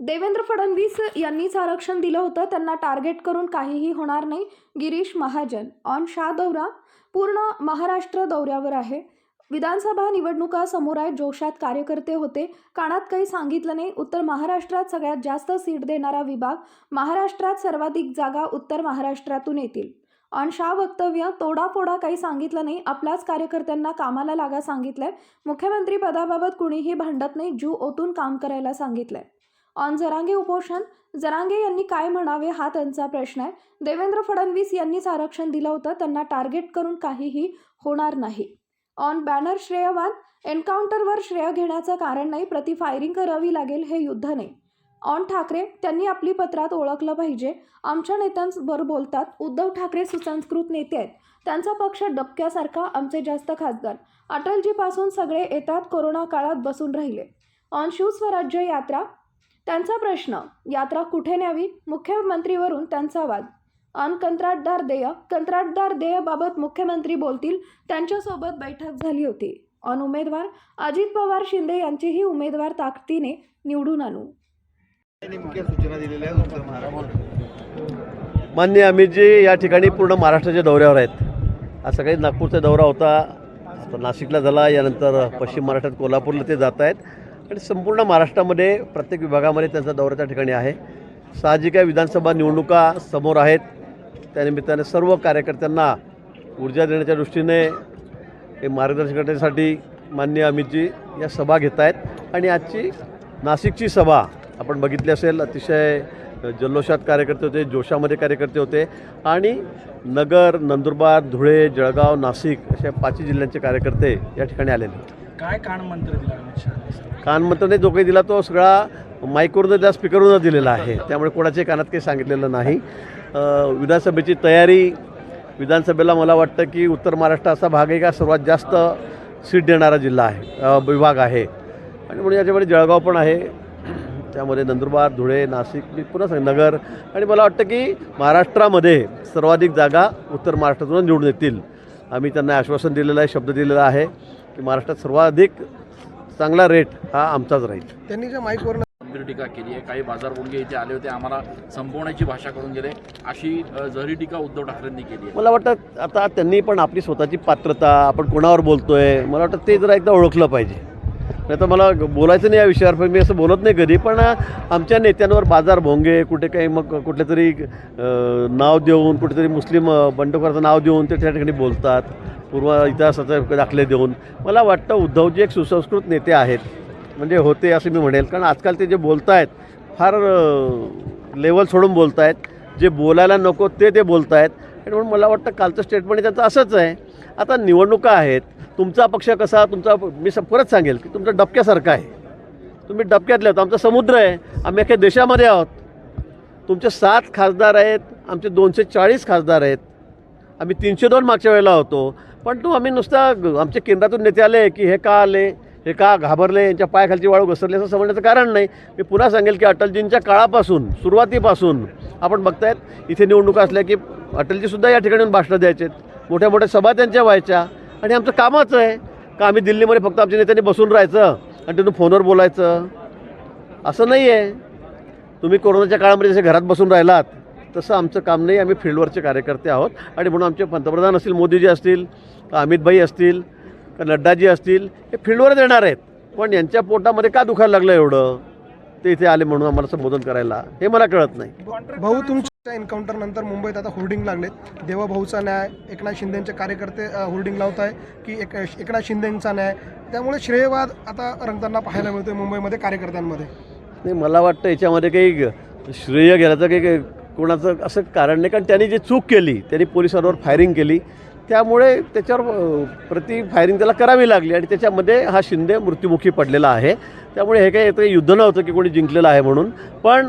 देवेंद्र फडणवीस यांनीच आरक्षण दिलं होतं. त्यांना टार्गेट करून काहीही होणार नाही. गिरीश महाजन ऑन शाह दौरा. पूर्ण महाराष्ट्र दौऱ्यावर आहे. विधानसभा निवडणुका समोर आहेत जोशात कार्यकर्ते होते. कानात काही सांगितलं नाही. उत्तर महाराष्ट्रात सगळ्यात जास्त सीट देणारा विभाग महाराष्ट्रात सर्वाधिक जागा उत्तर महाराष्ट्रातून येतील. ऑन शा वक्तव्य तोडाफोडा काही सांगितलं नाही. आपलाच कार्यकर्त्यांना कामाला लागा सांगितलंय. मुख्यमंत्री पदाबाबत कुणीही भांडत नाही. जीव ओतून काम करायला सांगितलंय. ऑन जरांगे उपोषण जरांगे यांनी काय म्हणावे हा त्यांचा प्रश्न आहे. देवेंद्र फडणवीस यांनीच आरक्षण दिलं होतं. त्यांना टार्गेट करून काहीही होणार नाही. ऑन बॅनर श्रेयवान एन्काउंटरवर श्रेय घेण्याचं कारण नाही प्रति फायरिंग करावी लागेल हे युद्ध नाही ऑन ठाकरे त्यांनी आपली पत्रात ओळखलं पाहिजे. आमच्या नेत्यांवर बोलतात उद्धव ठाकरे सुसंस्कृत नेते आहेत. त्यांचा पक्ष डबक्यासारखा आमचे जास्त खासदार. अटलजीपासून सगळे येतात कोरोना काळात बसून राहिले. ऑन शिवस्वराज्य यात्रा त्यांचा प्रश्न यात्रा कुठे न्यावी? मुख्यमंत्रीवरून त्यांचा वाद. ऑन कंत्राटदार देय कंत्राटदार देयबाबत मुख्यमंत्री बोलतील त्यांच्यासोबत बैठक झाली होती. ऑन उमेदवार अजित पवार शिंदे यांचीही उमेदवार ताकदीने निवडून आणू. मान्य अमितजी या ठिकाणी पूर्ण महाराष्ट्राच्या दौऱ्यावर आहेत. आज सकाळी नागपूरचा दौरा होता आता नाशिकला झाला यानंतर पश्चिम महाराष्ट्रात कोल्हापूरला ते जात आहेत. आणि संपूर्ण महाराष्ट्रामध्ये प्रत्येक विभागामध्ये त्यांचा दौरा त्या ठिकाणी आहे. साहजिक आहे विधानसभा निवडणुका समोर आहेत. त्यानिमित्ताने सर्व कार्यकर्त्यांना ऊर्जा देण्याच्या दृष्टीने हे मार्गदर्शन करण्यासाठी मान्य अमितजी या सभा घेत आहेत आणि आजची नाशिकची सभा आपण बघितली असेल अतिशय जल्लोषात कार्यकर्ते होते जोशामध्ये कार्यकर्ते होते आणि नगर नंदुरबार धुळे जळगाव नाशिक अशा पाचही जिल्ह्यांचे कार्यकर्ते या ठिकाणी आलेले. काय कान मंत्र दिला कानमंत्रने जो काही दिला तो सगळा माईकवरून दिला स्पीकरवरून दिलेला आहे. त्यामुळे कोणाच्या कानात काही सांगितलेलं नाही. विधानसभेची तयारी विधानसभेला मला वाटतं की उत्तर महाराष्ट्र असा भाग आहे का सर्वात जास्त सीट देणारा जिल्हा आहे विभाग आहे. आणि म्हणून याच्यामध्ये जळगाव पण आहे त्यामध्ये नंदुरबार धुळे नाशिक मी पुन्हा सांग नगर आणि मला वाटतं की महाराष्ट्रामध्ये सर्वाधिक जागा उत्तर महाराष्ट्रातून निवडून येतील. आम्ही त्यांना आश्वासन दिलेलं आहे शब्द दिलेला आहे की महाराष्ट्रात सर्वाधिक चांगला रेट हा आमचाच राहील. त्यांनी ज्या माईकवर गंभीर टीका केली आहे. काही बाजारभोंगे इथे आले होते. आम्हाला संपवण्याची भाषा करून गेले. अशी अ, जहरी टीका उद्धव ठाकरेंनी केली आहे. मला वाटतं आता त्यांनी पण आपली स्वतःची पात्रता आपण कोणावर बोलतोय मला वाटतं ते जरा एकदा ओळखलं पाहिजे. नाही तर मला बोलायचं नाही या विषयावर पण मी असं बोलत नाही कधी. पण आमच्या नेत्यांवर बाजार भोंगे कुठे काही मग कुठले तरी नाव देऊन कुठेतरी मुस्लिम बंडखोराचं नाव देऊन ते त्या ठिकाणी बोलतात. पूर्व इतिहासाचे दाखले देऊन. मला वाटतं उद्धवजी एक सुसंस्कृत नेते आहेत म्हणजे होते असं मी म्हणेल. कारण आजकाल ते जे बोलत आहेत फार लेवल सोडून बोलत आहेत जे बोलायला नको ते ते बोलत आहेत आणि म्हणून मला वाटतं कालचं स्टेटमेंट त्यांचं असंच आहे. आता निवडणुका आहेत तुमचा पक्ष कसा तुमचा मी स- परत सांगेल की तुमचा डबक्यासारखा आहे. तुम्ही डबक्यातले आहोत आमचा समुद्र आहे आम्ही अख्या देशामध्ये आहोत. तुमचे सात खासदार आहेत आमचे दोनशे चाळीस खासदार आहेत. आम्ही तीनशे दोन मागच्या वेळेला होतो पण तू आम्ही नुसता ग- आमच्या केंद्रातून नेते आले की हे का आले हे का घाबरले यांच्या पायाखालची वाळू घसरली असं समजण्याचं कारण नाही. मी पुन्हा सांगेल की अटलजींच्या काळापासून सुरुवातीपासून आपण बघतायत इथे निवडणुका असल्या की अटलजीसुद्धा या ठिकाणी भाषणं द्यायचे आहेत मोठ्या मोठ्या सभा त्यांच्या व्हायच्या. आणि आमचं कामच आहे. का आम्ही दिल्लीमध्ये फक्त आमच्या नेत्यांनी बसून राहायचं आणि तिथून फोनवर बोलायचं? असं नाही आहे तुम्ही कोरोनाच्या काळामध्ये जसे घरात बसून राहिलात तसं आमचं काम नाही. आम्ही फील्डवरचे कार्यकर्ते आहोत. आणि म्हणून आमचे पंतप्रधान असतील मोदीजी असतील का अमितभाई असतील का नड्डाजी असतील हे फील्डवरच येणार आहेत. पण यांच्या पोटामध्ये का दुखायला लागलं एवढं? ते इथे आले म्हणून आम्हाला संबोधन करायला. हे मला कळत नाही. भाऊ तुमच्या त्या एन्काउंटरनंतर मुंबईत आता होर्डिंग लागलेत देवाभाऊचा न्याय एकनाथ शिंदेंचे कार्यकर्ते होर्डिंग लावत आहे की एक एकनाथ शिंदेंचा न्याय. त्यामुळे श्रेयवाद आता रंगताना पाहायला मिळतोय मुंबईमध्ये कार्यकर्त्यांमध्ये. नाही मला वाटतं याच्यामध्ये काही ग- श्रेय घेण्याचं काही कोणाचं असं कारण नाही. कारण त्यांनी जी चूक केली त्यांनी पोलिसांवर फायरिंग केली. त्यामुळे त्याच्यावर प्रति फायरिंग त्याला करावी लागली. आणि त्याच्यामध्ये हा शिंदे मृत्युमुखी पडलेला आहे. त्यामुळे हे काही युद्ध नव्हतं की कोणी जिंकलेलं आहे म्हणून. पण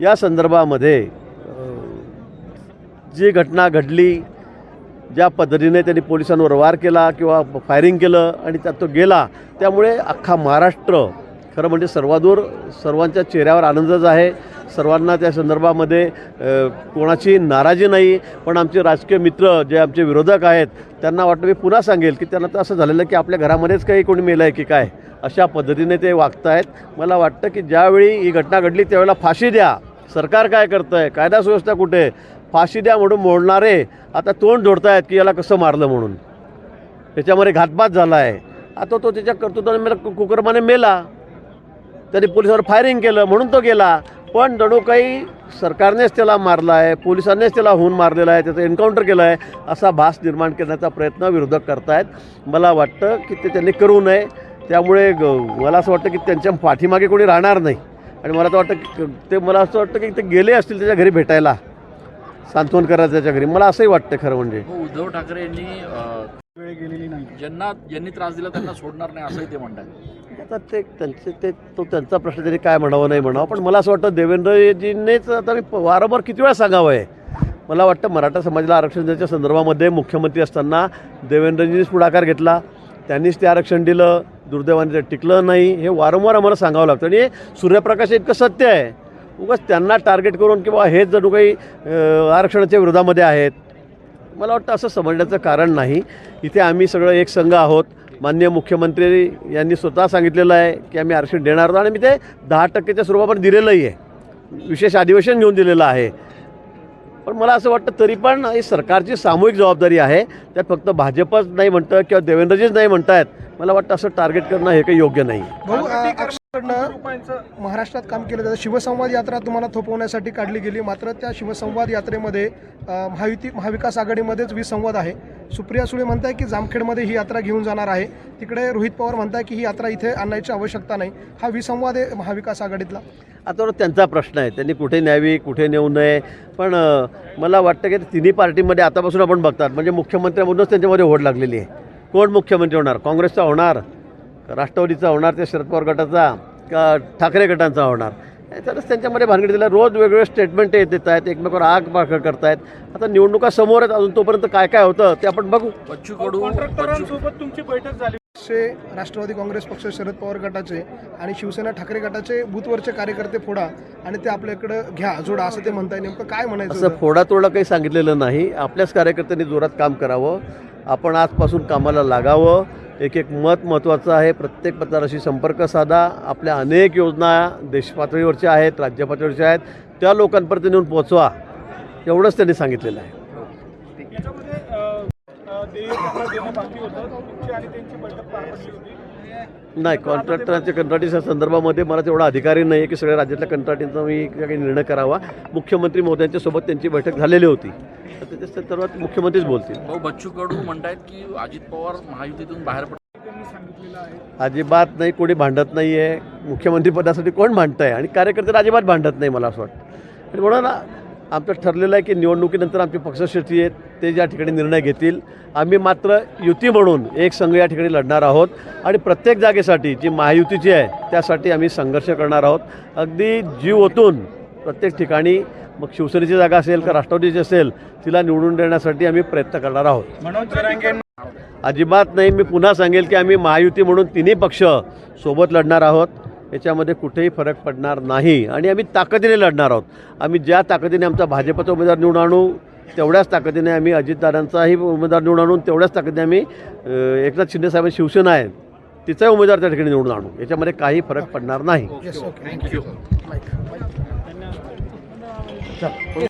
या संदर्भामध्ये जी घटना घडली ज्या पद्धतीने त्यांनी पोलिसांवर वार केला किंवा फायरिंग केलं आणि त्यात तो गेला त्यामुळे अख्खा महाराष्ट्र खरं म्हणजे सर्वादूर सर्वांच्या चेहऱ्यावर आनंदच आहे. सर्वांना त्या संदर्भामध्ये कोणाची नाराजी नाही. पण आमचे राजकीय मित्र जे आमचे विरोधक आहेत त्यांना वाटतं मी पुन्हा सांगेल की त्यांना तर असं झालेलं आहे की आपल्या घरामध्येच काही कोणी मेलं आहे की काय? अशा पद्धतीने ते वागत आहेत मला वाटतं की ज्यावेळी ही घटना घडली त्यावेळेला फाशी द्या. सरकार काय करतं आहे कायदा सुव्यवस्था कुठे? आहे? फाशी द्या म्हणून मोडणारे आता तोंड जोडत आहेत की याला कसं मारलं म्हणून. त्याच्यामध्ये घातपात झाला आहे आता तो त्याच्या कर्तृत्वाने कु- कुकर्माने मेला. त्यांनी पोलिसावर फायरिंग केलं म्हणून तो गेला. पण जणू काही सरकारनेच त्याला मारला आहे पोलिसांनीच त्याला होऊन मारलेला आहे त्याचं एन्काउंटर केलं आहे असा भास निर्माण करण्याचा प्रयत्न विरोधक करतायत. मला वाटतं की ते त्यांनी करू नये. त्यामुळे ग- मला असं वाटतं की त्यांच्या पाठीमागे कोणी राहणार नाही. आणि मला तर वाटतं की ते मला असं वाटतं की ते गेले असतील त्याच्या घरी भेटायला. सांत्वन करायचं त्याच्या घरी मला असंही वाटतं खरं म्हणजे. हो, उद्धव ठाकरे यांनी वेळ गेलेली नाही. ज्यांना ज्यांनी त्रास दिला त्यांना सोडणार नाही असंही ते म्हणतात. आता ते त्यांचे ते तो त्यांचा प्रश्न त्यांनी काय म्हणावं नाही म्हणावं. पण मला असं वाटतं देवेंद्रजींनीच आता मी वारंवार किती वेळा सांगावं आहे मला वाटतं मराठा समाजाला आरक्षण द्यायच्या संदर्भामध्ये मुख्यमंत्री असताना देवेंद्रजींनीच पुढाकार घेतला. त्यांनीच ते आरक्षण दिलं. दुर्दैवाने ते टिकलं नाही. हे वारंवार आम्हाला सांगावं लागतं. आणि हे सूर्यप्रकाश इतकं सत्य आहे. उगाच त्यांना टार्गेट करून किंवा हेच जणू काही आरक्षणाच्या विरोधामध्ये आहेत. मला वाटतं असं समजण्याचं कारण नाही. इथे आम्ही सगळं एक संघ आहोत. माननीय मुख्यमंत्री यांनी स्वतः सांगितलेलं आहे की आम्ही आरक्षण देणार आहोत आणि मी ते दहा टक्केच्या स्वरूपावर दिलेलंही आहे. विशेष अधिवेशन घेऊन दिलेलं आहे. पण मला असं वाटतं तरी पण ही सरकारची सामूहिक जबाबदारी आहे. त्यात फक्त भाजपच नाही म्हणतं किंवा देवेंद्रजीच नाही म्हणतायत. मला वाटतं असं टार्गेट करणं हे काही योग्य नाही. महाराष्ट्रात काम केलं जातं? शिवसंवाद यात्रा तुम्हाला थोपवण्यासाठी काढली गेली. मात्र त्या शिवसंवाद यात्रेमध्ये महायुती महाविकास आघाडीमध्येच विसंवाद आहे. सुप्रिया सुळे म्हणताय की जामखेडमध्ये ही यात्रा घेऊन जाणार आहे. तिकडे रोहित पवार म्हणताय की ही यात्रा इथे आणण्याची आवश्यकता नाही. हा विसंवाद आहे महाविकास आघाडीतला. आता तो त्यांचा प्रश्न आहे. त्यांनी कुठे न्यावी कुठे नेऊ नये? पण मला वाटतं की तिन्ही पार्टीमध्ये आतापासून आपण बघतात. म्हणजे मुख्यमंत्र्यांमधूनच त्यांच्यामध्ये ओढ लागलेली आहे. कोण मुख्यमंत्री होणार? काँग्रेसचा होणार? राष्ट्रवादीचा होणार त्या शरद पवार गटाचा का ठाकरे गटांचा होणार. याच्यातच त्यांच्यामध्ये भानगडी दिला. रोज वेगवेगळे स्टेटमेंट येत येत आहेत एकमेकावर आग पाखड करतायत. आता निवडणुका समोर आहेत अजून तोपर्यंत काय काय होतं ते आपण बघू. बच्चू कडू कॉन्ट्रॅक्टरांसोबत तुमची बैठक झाली. से राष्ट्रवादी काँग्रेस पक्ष शरद पवार गटाचे आणि शिवसेना ठाकरे गटाचे बूथवरचे कार्यकर्ते फोडा आणि ते आपल्याकडं घ्या जोडा असं ते म्हणताय. नेमकं काय म्हणायचं असं होतं? फोडातोडा काही सांगितलेलं नाही. आपल्याच कार्यकर्त्यांनी जोरात काम करावं. आपण आजपासून कामाला लागावं. एक एक मत महत्त्वाचं आहे. प्रत्येक मतदाराशी संपर्क साधा. आपल्या अनेक योजना देशपातळीवरच्या आहेत राज्य पातळीवरच्या आहेत. त्या लोकांपर्यंत नेऊन पोचवा एवढंच त्यांनी सांगितलेलं आहे. नाही कॉन्ट्रॅक्टरांच्या कंत्राटीच्या संदर्भामध्ये मला तेवढा अधिकारी नाही आहे की सगळ्या राज्यातल्या कंत्राटींचा मी काही निर्णय करावा. मुख्यमंत्री महोदयांच्या सोबत त्यांची बैठक झालेली होती. तर त्याच्या संदर्भात मुख्यमंत्रीच बोलतील. भाऊ बच्चू कडू म्हणतायत की अजित पवार महायुतीतून बाहेर पड त्यांनी सांगितलेलं आहे अजिबात नाही कोणी भांडत नाही आहे मुख्यमंत्रीपदासाठी कोण भांडत आहे आणि कार्यकर्ते अजिबात भांडत नाही मला असं वाटतं. आणि म्हणून ना आमचं ठरलेलं आहे की निवडणुकीनंतर आमचे पक्षश्रेष्ठी आहेत ते ज्या ठिकाणी निर्णय घेतील आम्ही मात्र युती म्हणून एक संघ या ठिकाणी लढणार आहोत. आणि प्रत्येक जागेसाठी जी महायुतीची आहे त्यासाठी आम्ही संघर्ष करणार आहोत. अगदी जीव ओतून प्रत्येक ठिकाणी मग शिवसेनेची जागा असेल का राष्ट्रवादीची असेल तिला निवडून देण्यासाठी आम्ही प्रयत्न करणार आहोत. अजिबात नाही मी पुन्हा सांगेल की आम्ही महायुती म्हणून तिन्ही पक्ष सोबत लढणार आहोत. याच्यामध्ये कुठेही फरक पडणार नाही आणि आम्ही ताकदीने लढणार आहोत. आम्ही ज्या ताकदीने आमचा भाजपचा उमेदवार निवडून आणू तेवढ्याच ताकदीने आम्ही अजितदादांचाही उमेदवार निवडून आणून तेवढ्याच ताकदीने आम्ही एकनाथ शिंदेसाहेब शिवसेना आहे तिचाही उमेदवार त्या ठिकाणी निवडून आणू. याच्यामध्ये काही फरक पडणार नाही. Chao.